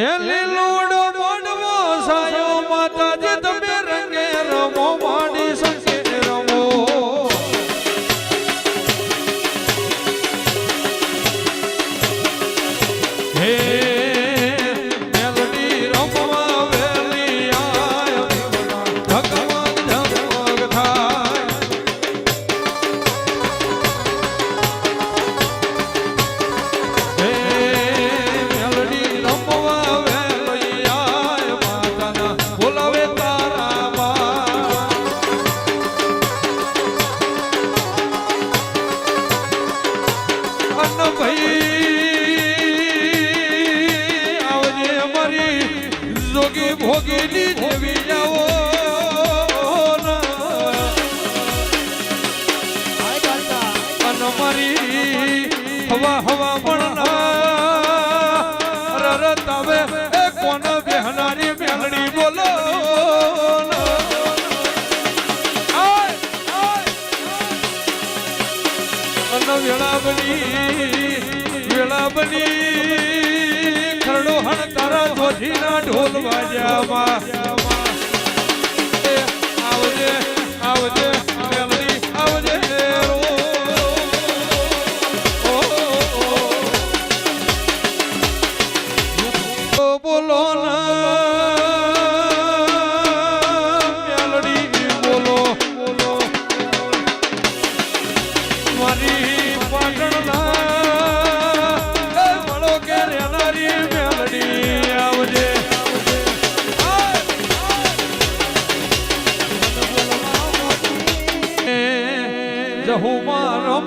એ લીલુડો જોગી ભોગીની જેવી જાઓ મરી હવા હવા પણ રરતાવે એ કોણ બેહનારી મેલડી બોલો વેળા બની વેળા બની. અને તારા ધોધીના ઢોલ વાજામાં આવજે આવજે.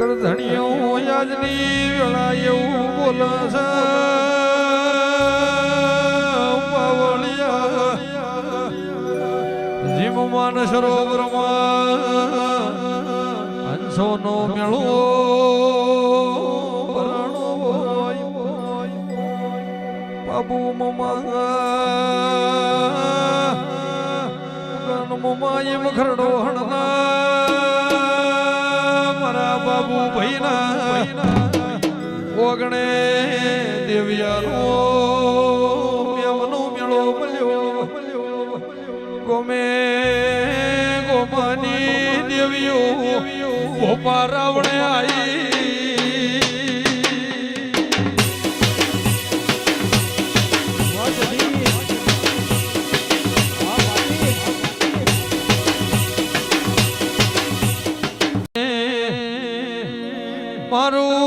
કરધણીઓ આજની વેળા એવું બોલશે. જીવમાન સરોવરમાં હંસોનો મેળો. બાબુ મમા. મમા એમ ખરડો હણના. મારા બાબુ ભાઈના ઓગણે દેવ્યાનો મેમનો મેળો મળ્યો. ગોમે ગોમાની દેવીઓ ગોપા રાવણે આવી